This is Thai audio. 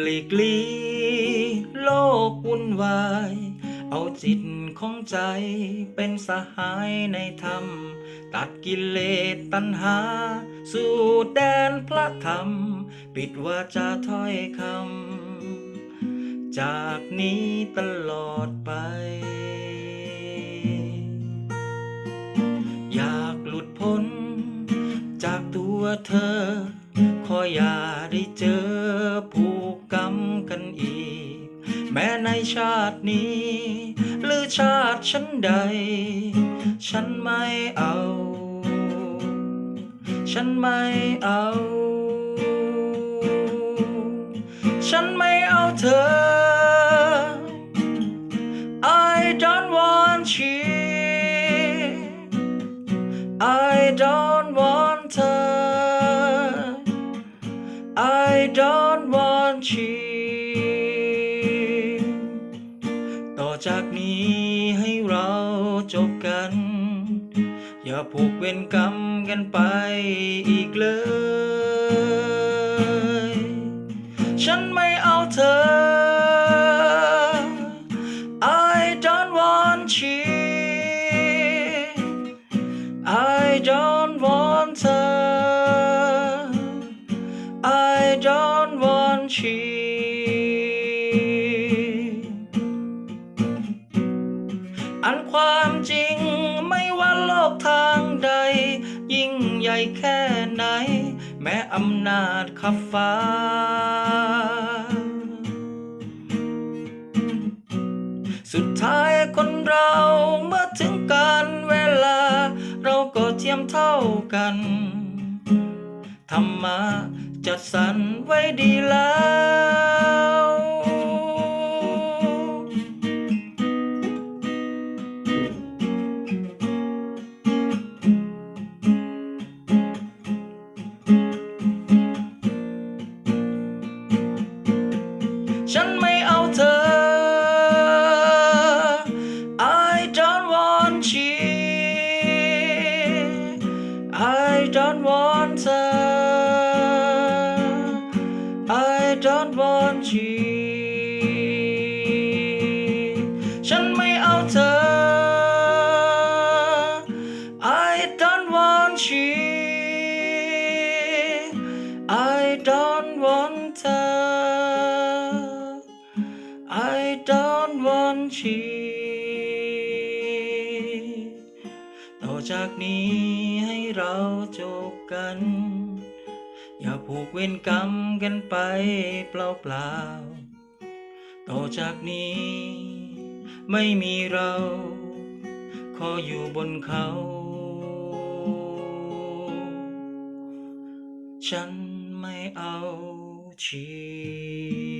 หลีกลีโลกวุ่นวาย เอาจิตของใจเป็นสหายในธรรม ตัดกิเลสตัณหา สู่แดนพระธรรม ปิดวาจาถ้อยคำ จากนี้ตลอดไป อยากหลุดพ้น จากตัวเธอขออย่าได้เจอผู กรรมกันอีก แม้ในชาตินี้ หรือชาติฉันใด ฉันไม่เอา ฉันไม่เอา ฉันไม่เอาเธอ I don't want you I don't want her I don't จากนี้ให้เราจบกัน อย่าผูกเวรกรรมกันไปอีกเลย ฉันไม่เอาเธอ I don't want you I don't want her I don't want you แค่ไหน แม้อำนาจขับฟ้า สุดท้ายคนเราเมื่อถึงการเวลา เราก็เทียมเท่ากัน ธรรมะจัดสรรไว้ดีแล้ว I don't want her I don't want you ฉันไม่เอาเธอ I don't want you I don't want her I don't want you จากนี้ให้เราจบกัน อย่าผูกเวรกรรมกันไปเปล่าๆต่อจากนี้ ไม่มีเรา ขออยู่บนเขา ฉันไม่เอาชี